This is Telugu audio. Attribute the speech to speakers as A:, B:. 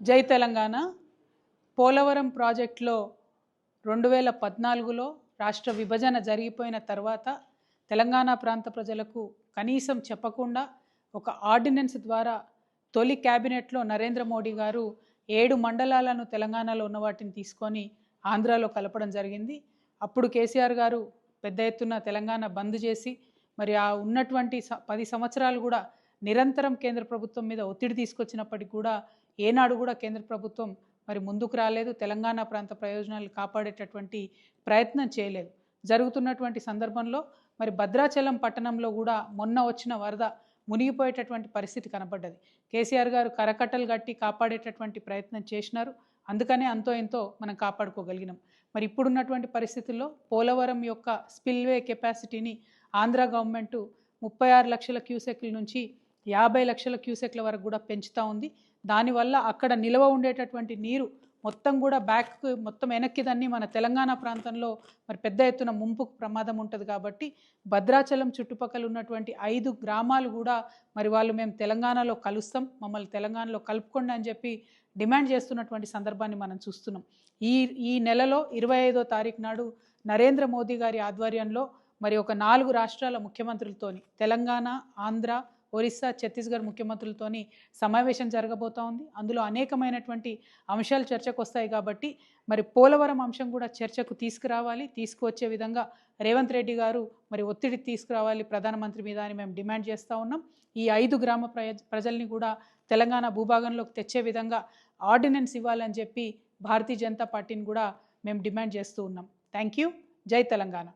A: జై తెలంగాణ. పోలవరం ప్రాజెక్టులో రెండు వేల పద్నాలుగులో రాష్ట్ర విభజన జరిగిపోయిన తర్వాత తెలంగాణ ప్రాంత ప్రజలకు కనీసం చెప్పకుండా ఒక ఆర్డినెన్స్ ద్వారా తొలి క్యాబినెట్లో నరేంద్ర మోడీ గారు ఏడు మండలాలను తెలంగాణలో ఉన్న వాటిని తీసుకొని ఆంధ్రాలో కలపడం జరిగింది. అప్పుడు కేసీఆర్ గారు పెద్ద ఎత్తున తెలంగాణ బంద్ చేసి మరి ఆ ఉన్నటువంటి స- పది సంవత్సరాలు కూడా నిరంతరం కేంద్ర ప్రభుత్వం మీద ఒత్తిడి తీసుకొచ్చినప్పటికీ కూడా ఏనాడు కూడా కేంద్ర ప్రభుత్వం మరి ముందుకు రాలేదు. తెలంగాణ ప్రాంత ప్రయోజనాలు కాపాడేటటువంటి ప్రయత్నం చేయలేదు. జరుగుతున్నటువంటి సందర్భంలో మరి భద్రాచలం పట్టణంలో కూడా మొన్న వచ్చిన వరద మునిగిపోయేటటువంటి పరిస్థితి కనబడ్డది. కేసీఆర్ గారు కరకట్టలు కట్టి కాపాడేటటువంటి ప్రయత్నం చేసినారు. అందుకనే అంతో ఎంతో మనం కాపాడుకోగలిగినాం. మరి ఇప్పుడున్నటువంటి పరిస్థితుల్లో పోలవరం యొక్క స్పిల్వే కెపాసిటీని ఆంధ్ర గవర్నమెంట్ ముప్పై ఆరు లక్షల క్యూసెక్ల నుంచి యాభై లక్షల క్యూసెక్ల వరకు కూడా పెంచుతూ ఉంది. దానివల్ల అక్కడ నిల్వ ఉండేటటువంటి నీరు మొత్తం కూడా బ్యాక్ మొత్తం వెనక్కి దాన్ని మన తెలంగాణ ప్రాంతంలో మరి పెద్ద ఎత్తున ముంపుకు ప్రమాదం ఉంటుంది కాబట్టి భద్రాచలం చుట్టుపక్కల ఉన్నటువంటి ఐదు గ్రామాలు కూడా మరి వాళ్ళు మేము తెలంగాణలో కలుస్తాం. మమ్మల్ని తెలంగాణలో కలుపుకోండి అని చెప్పి డిమాండ్ చేస్తున్నటువంటి సందర్భాన్ని మనం చూస్తున్నాం. ఈ ఈ నెలలో ఇరవై ఐదో తారీఖు నాడు నరేంద్ర మోదీ గారి ఆధ్వర్యంలో మరి ఒక నాలుగు రాష్ట్రాల ముఖ్యమంత్రులతోని తెలంగాణ ఆంధ్ర ఒరిస్సా ఛత్తీస్గఢ్ ముఖ్యమంత్రులతోని సమావేశం జరగబోతా ఉంది. అందులో అనేకమైనటువంటి అంశాలు చర్చకు వస్తాయి కాబట్టి మరి పోలవరం అంశం కూడా చర్చకు తీసుకురావాలి. తీసుకువచ్చే విధంగా రేవంత్ రెడ్డి గారు మరి ఒత్తిడి తీసుకురావాలి ప్రధానమంత్రి మీద అని మేము డిమాండ్ చేస్తూ ఉన్నాం. ఈ ఐదు గ్రామ ప్రజ ప్రజల్ని కూడా తెలంగాణ భూభాగంలోకి తెచ్చే విధంగా ఆర్డినెన్స్ ఇవ్వాలని చెప్పి భారతీయ జనతా పార్టీని కూడా మేము డిమాండ్ చేస్తూ ఉన్నాం. Thank you. జై తెలంగాణ.